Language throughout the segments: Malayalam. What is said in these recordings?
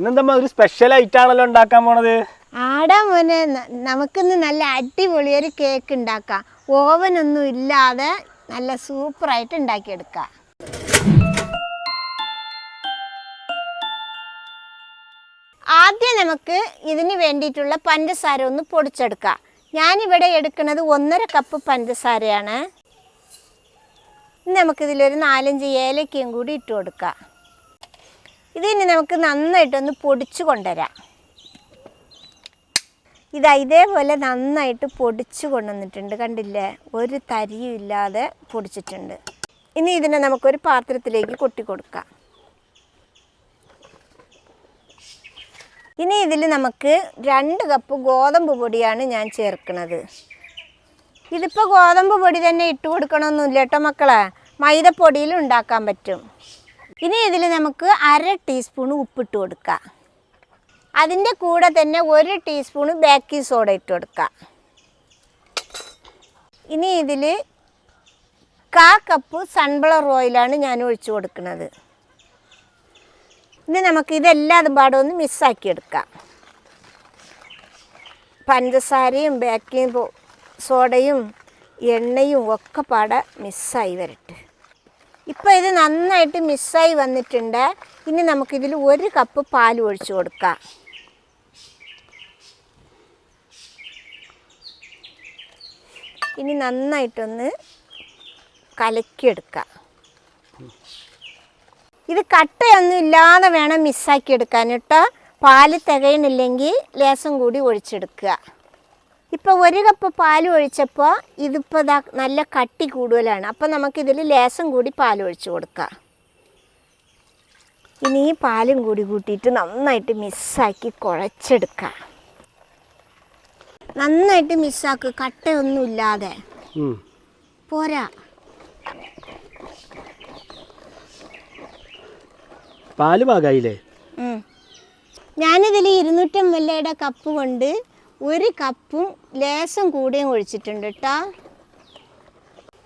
ഇന്നെന്താ ഒരു സ്പെഷ്യൽ ആണല്ലോ ഉണ്ടാക്കാൻ പോണത്? ആടാ മോനെ നമുക്കിന്ന് നല്ല അടിപൊളി ഒരു കേക്ക് ഉണ്ടാക്കാം. ഓവൻ ഒന്നും ഇല്ലാതെ നല്ല സൂപ്പർ സൂപ്പറായിട്ട് ഉണ്ടാക്കിയെടുക്കാം. ആദ്യം നമുക്ക് ഇതിന് വേണ്ടിയിട്ടുള്ള പഞ്ചസാര ഒന്ന് പൊടിച്ചെടുക്കാം. ഞാനിവിടെ എടുക്കുന്നത് ഒന്നര കപ്പ് പഞ്ചസാരയാണ്. നമുക്കിതിലൊരു നാലഞ്ച് ഏലക്കയും കൂടി ഇട്ട് കൊടുക്കാം. ഇതിനി നമുക്ക് നന്നായിട്ടൊന്ന് പൊടിച്ചു കൊണ്ടുവരാം. ഇതാ ഇതേപോലെ നന്നായിട്ട് പൊടിച്ചു കൊണ്ടുവന്നിട്ടുണ്ട്. കണ്ടില്ലേ? ഒരു തരിയും ഇല്ലാതെ പൊടിച്ചിട്ടുണ്ട്. ഇനി ഇതിനെ നമുക്കൊരു പാത്രത്തിലേക്ക് കൊട്ടി കൊടുക്കാം. ഇനി ഇതിൽ നമുക്ക് രണ്ട് കപ്പ് ഗോതമ്പ് പൊടിയാണ് ഞാൻ ചേർക്കുന്നത്. ഇതിപ്പോൾ ഗോതമ്പ് പൊടി തന്നെ ഇട്ട് കൊടുക്കണമെന്നില്ല കേട്ടോ മക്കളെ. മൈദപ്പൊടിയിൽ ഉണ്ടാക്കാൻ പറ്റും. ഇനി ഇതിൽ നമുക്ക് അര ടീസ്പൂൺ ഉപ്പിട്ട് കൊടുക്കുക അതിന്റെ കൂടെ തന്നെ ഒരു ടീസ്പൂൺ ബേക്കിംഗ് സോഡ ഇട്ട് കൊടുക്കുക ഇനി ഇതിൽ കാ കപ്പ് സൺഫ്ലവർ ഓയിലാണ് ഞാൻ ഒഴിച്ചു കൊടുക്കുന്നത്. ഇനി നമുക്ക് ഇതെല്ലാം പാടെ ഒന്ന് മിസ്സാക്കി എടുക്കാം. പഞ്ചസാരയും ബേക്കിംഗ് സോഡയും എണ്ണയും ഒക്കെ പാടെ മിസ്സായി വരട്ടെ. ഇപ്പോൾ ഇത് നന്നായിട്ട് മിസ്സായി വന്നിട്ടുണ്ട്. ഇനി നമുക്കിതിൽ ഒരു കപ്പ് പാൽ ഒഴിച്ചു കൊടുക്കാം. ഇനി നന്നായിട്ടൊന്ന് കലക്കിയെടുക്കാം. ഇത് കട്ടയൊന്നും ഇല്ലാതെ വേണം മിസ്സാക്കി എടുക്കാൻ കേട്ടോ. പാൽ തികയണില്ലെങ്കിൽ ലേസം കൂടി ഒഴിച്ചെടുക്കുക. ഇപ്പോൾ ഒരു കപ്പ് പാൽ ഒഴിച്ചപ്പോൾ ഇതിപ്പോൾ ഇതാ നല്ല കട്ടി കൂടുതലാണ്. അപ്പോൾ നമുക്കിതിൽ ലേശം കൂടി പാൽ ഒഴിച്ച് കൊടുക്കാം. ഇനി ഈ പാലും കൂടി കൂട്ടിയിട്ട് നന്നായിട്ട് മിസ്സാക്കി കുഴച്ചെടുക്കാം. നന്നായിട്ട് മിസ്സാക്ക് കട്ടയൊന്നും ഇല്ലാതെ. പോരാ. പാൽ പാകായില്ലേ. ഞാനിതിൽ ഇരുന്നൂറ്റമ്പല്ലയുടെ കപ്പ് കൊണ്ട് ഒരു കപ്പും ലേശം കൂടിയും ഒഴിച്ചിട്ടുണ്ട് കേട്ടോ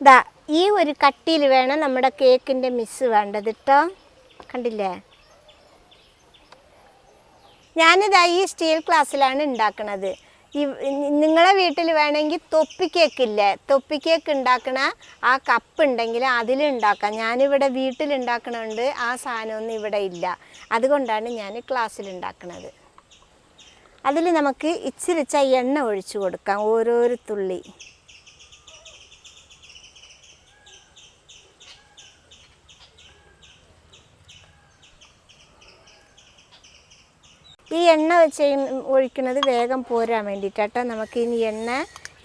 ദാ ഈ ഒരു കട്ടിയിൽ വേണം നമ്മുടെ കേക്കിന്റെ മിസ് വേണ്ടത് കേട്ടോ കണ്ടില്ലേ? ഞാനിതാ ഈ സ്റ്റീൽ ഗ്ലാസ്സിലാണ് ഉണ്ടാക്കുന്നത് നിങ്ങളെ വീട്ടിൽ വേണമെങ്കിൽ തൊപ്പി കേക്കില്ലേ? തൊപ്പി കേക്ക് ഉണ്ടാക്കണ ആ കപ്പ് ഉണ്ടെങ്കിൽ അതിലുണ്ടാക്കാം ഞാനിവിടെ വീട്ടിൽ ഉണ്ടാക്കണതുകൊണ്ട് ആ സാധനമൊന്നും ഇവിടെ ഇല്ല. അതുകൊണ്ടാണ് ഞാൻ ക്ലാസ്സിൽ ഉണ്ടാക്കണത്. അതിൽ നമുക്ക് ഇച്ചിരിച്ച എണ്ണ ഒഴിച്ചു കൊടുക്കാം. ഓരോരോ തുള്ളി. ഈ എണ്ണ ചെയ്യ ഒഴിക്കുന്നത് വേഗം പോരാൻ വേണ്ടിയിട്ടാട്ടോ നമുക്ക് ഇനി എണ്ണ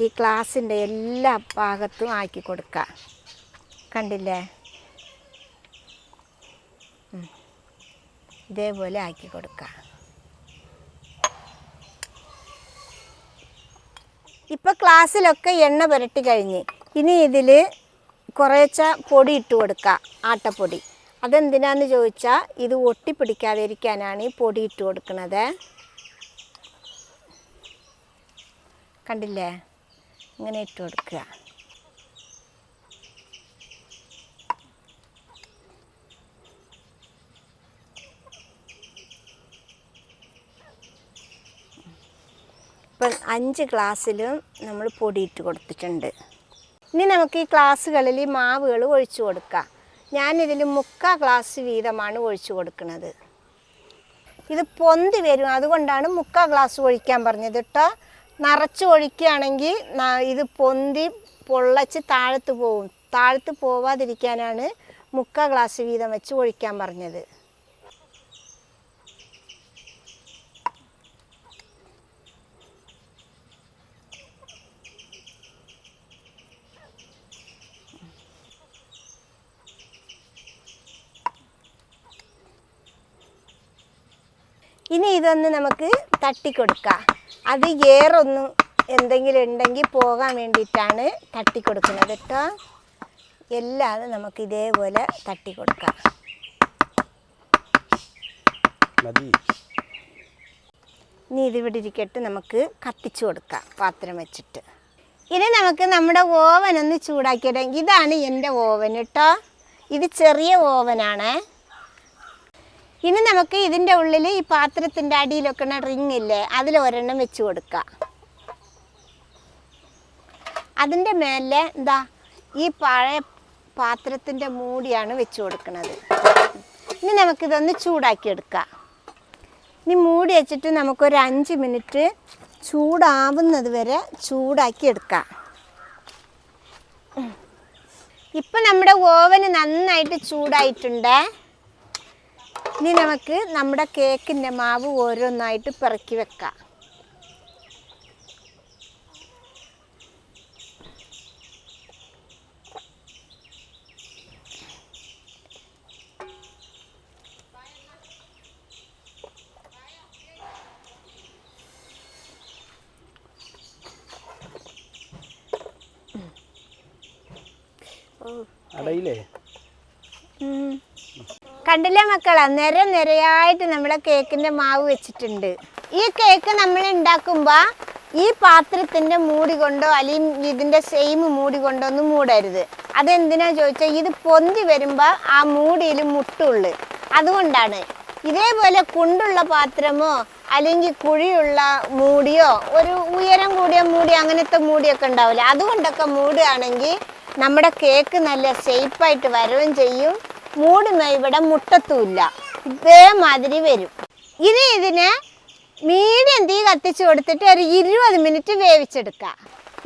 ഈ ഗ്ലാസിന്റെ എല്ലാ ഭാഗത്തും ആക്കി കൊടുക്കാം. കണ്ടില്ലേ? ഇതേപോലെ ആക്കി കൊടുക്കാം. ഇപ്പോൾ ക്ലാസ്സിലൊക്കെ എണ്ണ പുരട്ടി കഴിഞ്ഞ്. ഇനി ഇതിൽ കുറേച്ച പൊടി ഇട്ട് കൊടുക്കുക ആട്ടപ്പൊടി. അതെന്തിനാന്ന് ചോദിച്ചാൽ ഇത് ഒട്ടിപ്പിടിക്കാതിരിക്കാനാണ് ഈ പൊടി ഇട്ട് കൊടുക്കുന്നത് കണ്ടില്ലേ? ഇങ്ങനെ ഇട്ട് കൊടുക്കുക. അഞ്ച് ഗ്ലാസ്സിലും നമ്മൾ പൊടിയിട്ട് കൊടുത്തിട്ടുണ്ട്. ഇനി നമുക്ക് ഈ ഗ്ലാസ്സുകളിൽ മാവുകൾ ഒഴിച്ചു കൊടുക്കാം. ഞാനിതിൽ മുക്കാൽ ഗ്ലാസ് വീതമാണ് ഒഴിച്ചു കൊടുക്കുന്നത്. ഇത് പൊന്തി വരും. അതുകൊണ്ടാണ് മുക്കാൽ ഗ്ലാസ് ഒഴിക്കാൻ പറഞ്ഞത് കേട്ടോ. നിറച്ച് ഒഴിക്കുകയാണെങ്കിൽ ഇത് പൊന്തി പൊള്ളച്ച് താഴത്ത് പോവും. താഴത്ത് പോവാതിരിക്കാനാണ് മുക്കാൽ ഗ്ലാസ് വീതം വെച്ച് ഒഴിക്കാൻ പറഞ്ഞത്. ഇനി ഇതൊന്ന് നമുക്ക് തട്ടിക്കൊടുക്കാം. അത് ഏറൊന്നും എന്തെങ്കിലും ഉണ്ടെങ്കിൽ പോകാൻ വേണ്ടിയിട്ടാണ് തട്ടിക്കൊടുക്കുന്നത് കേട്ടോ. എല്ലാം നമുക്ക് ഇതേപോലെ തട്ടിക്കൊടുക്കാം. ഇനി ഇതിവിടെ ഇരിക്കട്ട് നമുക്ക് കത്തിച്ചു കൊടുക്കാം പാത്രം വെച്ചിട്ട്. ഇനി നമുക്ക് നമ്മുടെ ഓവൻ ഒന്ന് ചൂടാക്കിയിടാം. ഇതാണ് എന്റെ ഓവൻ കേട്ടോ. ഇത് ചെറിയ ഓവനാണ്. ഇനി നമുക്ക് ഇതിന്റെ ഉള്ളിൽ ഈ പാത്രത്തിന്റെ അടിയിലൊക്കെ റിങ് ഇല്ലേ അതിൽ ഒരെണ്ണം വെച്ച് കൊടുക്കുക അതിന്റെ മേലെ എന്താ ഈ പഴയ പാത്രത്തിന്റെ മൂടിയാണ് വെച്ച് കൊടുക്കുന്നത് ഇനി നമുക്കിതൊന്ന് ചൂടാക്കിയെടുക്കാം ഇനി മൂടി വെച്ചിട്ട് നമുക്കൊരു അഞ്ച് മിനിറ്റ് ചൂടാവുന്നത് വരെ ചൂടാക്കി എടുക്കാം. ഇപ്പം നമ്മുടെ ഓവന് നന്നായിട്ട് ചൂടായിട്ടുണ്ട്. ഇനി നമുക്ക് നമ്മുടെ കേക്കിന്റെ മാവ് ഓരോന്നായിട്ട് പിറക്കി വെക്കാം അടയില്ലേ. കണ്ടില്ലേ മക്കളെ? നിര നിരയായിട്ട് നമ്മളെ കേക്കിന്റെ മാവ് വെച്ചിട്ടുണ്ട്. ഈ കേക്ക് നമ്മൾ ഉണ്ടാക്കുമ്പോൾ ഈ പാത്രത്തിന്റെ മൂടി കൊണ്ടോ അല്ലെങ്കിൽ ഇതിന്റെ സെയിം മൂടി കൊണ്ടോ ഒന്നും മൂടരുത്. അതെന്തിനാ ചോദിച്ചാൽ ഇത് പൊന്തി വരുമ്പോൾ ആ മൂടിയിൽ മുട്ടുള്ളു. അതുകൊണ്ടാണ്. ഇതേപോലെ കുണ്ടുള്ള പാത്രമോ അല്ലെങ്കിൽ കുഴിയുള്ള മൂടിയോ ഒരു ഉയരം കൂടിയ മൂടി അങ്ങനത്തെ മൂടിയൊക്കെ ഉണ്ടാവില്ല. അതുകൊണ്ടൊക്കെ മൂടുകയാണെങ്കിൽ നമ്മുടെ കേക്ക് നല്ല ഷേപ്പായിട്ട് വരവും ചെയ്യും. മൂടുന്ന ഇവിടെ മുട്ടത്തുമില്ല ഇതേമാതിരി വരും. ഇനി ഇതിനെ മീഡിയം തീ കത്തിച്ചു കൊടുത്തിട്ട് ഒരു ഇരുപത് മിനിറ്റ് വേവിച്ചെടുക്കുക.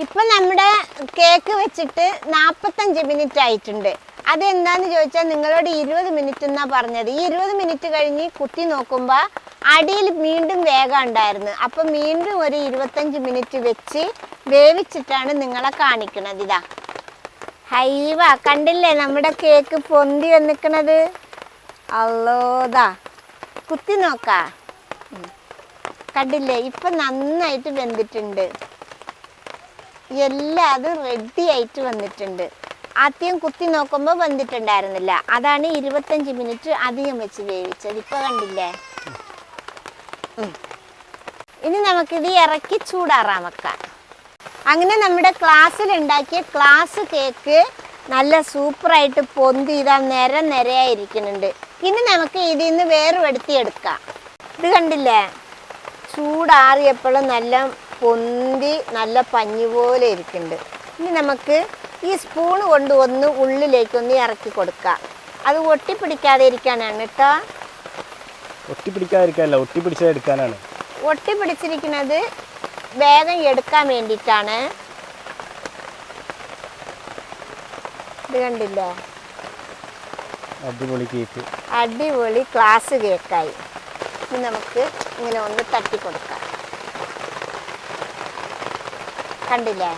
ഇപ്പം നമ്മുടെ കേക്ക് വെച്ചിട്ട് നാൽപ്പത്തഞ്ച് മിനിറ്റ് ആയിട്ടുണ്ട്. അതെന്താന്ന് ചോദിച്ചാൽ നിങ്ങളോട് ഇരുപത് മിനിറ്റ് എന്നാ പറഞ്ഞത്. ഈ ഇരുപത് മിനിറ്റ് കഴിഞ്ഞ് കുത്തി നോക്കുമ്പോൾ അടിയിൽ വീണ്ടും വേഗം ഉണ്ടായിരുന്നു. അപ്പം വീണ്ടും ഒരു ഇരുപത്തഞ്ച് മിനിറ്റ് വെച്ച് വേവിച്ചിട്ടാണ് നിങ്ങളെ കാണിക്കുന്നത് ഇതാ. ഹൈവ കണ്ടില്ലേ നമ്മുടെ കേക്ക് പൊന്തി വന്നിക്കണത്? അല്ലോതാ കുത്തി നോക്കാ. കണ്ടില്ലേ ഇപ്പൊ നന്നായിട്ട് വെന്തിട്ടുണ്ട്. എല്ലാം അത് റെഡി ആയിട്ട് വന്നിട്ടുണ്ട്. ആദ്യം കുത്തി നോക്കുമ്പോൾ വന്നിട്ടുണ്ടായിരുന്നില്ല. അതാണ് ഇരുപത്തഞ്ച് മിനിറ്റ് അധികം വെച്ച് വേവിച്ചത്. ഇപ്പൊ കണ്ടില്ലേ? ഇനി നമുക്കിത് ഇറക്കി ചൂടാറാൻ വെക്കാം. അങ്ങനെ നമ്മുടെ ക്ലാസ്സിൽ ഉണ്ടാക്കിയ ക്ലാസ് കേക്ക് നല്ല സൂപ്പറായിട്ട് പൊന്തി ഇതാ നിര നിരയായിരിക്കുന്നുണ്ട് ഇനി നമുക്ക് ഇതിൽ നിന്ന് വേർപെടുത്തിയെടുക്കാം ഇത് കണ്ടില്ലേ? ചൂടാറിയപ്പോഴും നല്ല പൊന്തി നല്ല പഞ്ഞു പോലെ ഇരിക്കുന്നുണ്ട്. ഇനി നമുക്ക് ഈ സ്പൂൺ കൊണ്ട് ഒന്ന് ഉള്ളിലേക്ക് ഒന്ന് ഇറക്കി കൊടുക്കാം. അത് ഒട്ടിപ്പിടിക്കാതെ ഇരിക്കാനാണ് കേട്ടോ. ഒട്ടിപ്പിടിക്കാതിരിക്കാനല്ല ഒട്ടിപ്പിടിച്ചെടുക്കാനാണ്. ഒട്ടിപ്പിടിച്ചിരിക്കുന്നത് വേഗം എടുക്കാൻ വേണ്ടിയിട്ടാണ്. ഇത് കണ്ടില്ലേ? അടിപൊളി കേക്ക്. അടിപൊളി ക്ലാസ് കേക്കായി. ഇനി നമുക്ക് ഇങ്ങനെ ഒന്ന് തട്ടി കൊടുക്കാം. കണ്ടില്ലേ?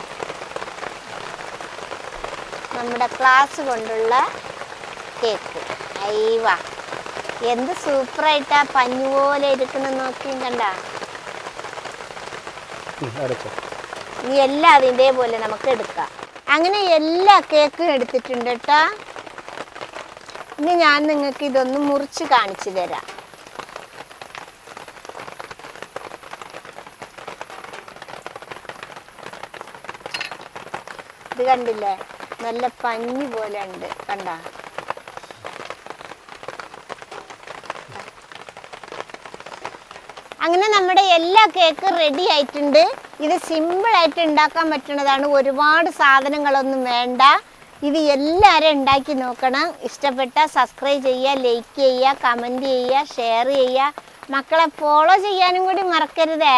നമ്മുടെ ക്ലാസ് കൊണ്ടുള്ള കേക്ക്. അയ്യവ എന്ത് സൂപ്പറായിട്ടാ പഞ്ഞു പോലെ ഇരിക്കുന്ന നോക്കിയും കണ്ട? ഇനി എല്ലാം അതിന്റെ നമുക്ക് എടുക്കാം. അങ്ങനെ എല്ലാ കേക്കും എടുത്തിട്ടുണ്ട് കേട്ടോ. ഇനി ഞാൻ നിങ്ങൾക്ക് ഇതൊന്ന് മുറിച്ച് കാണിച്ചു തരാം. ഇത് കണ്ടില്ലേ? നല്ല പഞ്ഞി പോലെ ഉണ്ട്. കണ്ട? അങ്ങനെ നമ്മുടെ എല്ലാ കേക്ക് റെഡി ആയിട്ടുണ്ട്. ഇത് സിമ്പിൾ ആയിട്ട് ഉണ്ടാക്കാൻ പറ്റുന്നതാണ്. ഒരുപാട് സാധനങ്ങളൊന്നും വേണ്ട. ഇത് എല്ലാവരും ഉണ്ടാക്കി നോക്കണം. ഇഷ്ടപ്പെട്ട സബ്സ്ക്രൈബ് ചെയ്യുക ലൈക്ക് ചെയ്യുക കമന്റ് ചെയ്യുക ഷെയർ ചെയ്യുക. മക്കളെ ഫോളോ ചെയ്യാനും കൂടി മറക്കരുതേ.